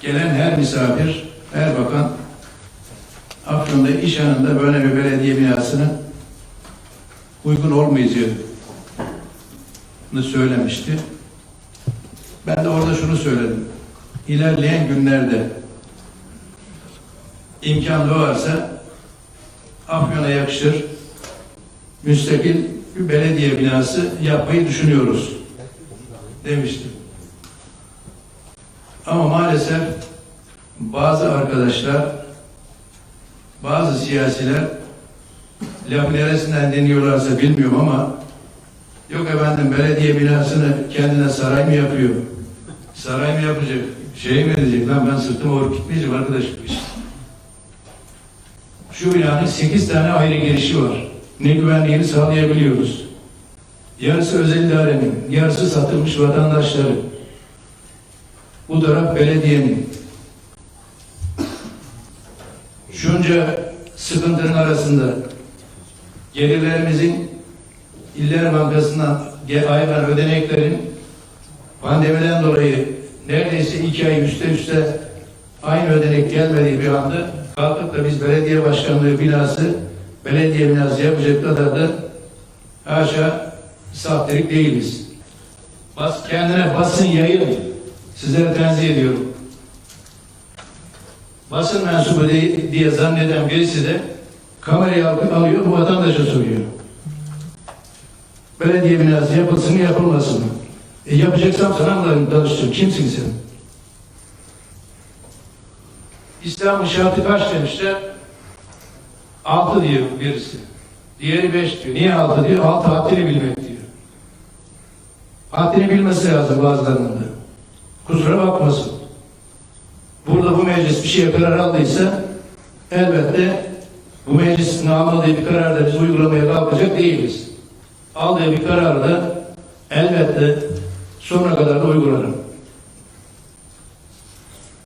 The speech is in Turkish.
gelen her misafir, her bakan Afyon'da iş anında böyle bir belediye binasının uygun olmayacağını söylemişti. Ben de orada şunu söyledim. İlerleyen günlerde imkan doğarsa Afyon'a yakışır müstakil bir belediye binası yapmayı düşünüyoruz demiştim. Ama maalesef bazı arkadaşlar, bazı siyasiler lafı neresinden deniyorlarsa bilmiyorum ama yok efendim belediye binasını kendine saray mı yapıyor? Saray mı yapacak? Şey mi edecek? Lan ben sırtıma vurup gitmeyeceğim arkadaş. Şu binanın sekiz tane ayrı girişi var. Ne güvenliğini sağlayabiliyoruz. Yarısı özel idarenin, yarısı satılmış vatandaşları. Bu taraf belediyenin. Şunca sıkıntının arasında gelirlerimizin İller Bankası'ndan ge- ayrılan ödeneklerin pandemiden dolayı neredeyse iki ay üste üste aynı ödenek gelmediği bir anda kalkıp da biz belediye başkanlığı binası belediye binası yapacak kadar da haşa sahtelik değiliz. Bas, kendine basın yayın sizlere tenzih ediyorum. Basın mensubu diye, zanneden birisi de kamerayı al- alıyor bu vatandaşa soruyor. Belediye binası yapılsın mı yapılmasın mı? E yapacaksam sana mı danışacağım? Kimsin sen? İslam şartı kaç demişler? Altı diyor birisi. Diğeri beş diyor. Niye altı diyor? Altı haddini bilmek diyor. Haddini bilmesi lazım bazılarının da. Kusura bakmasın. Burada bu meclis bir şeye karar aldıysa elbette bu meclisin almadığı bir kararda biz uygulamaya kalkacak değiliz. Aldığı bir kararı da elbette sonuna kadar da uygularım.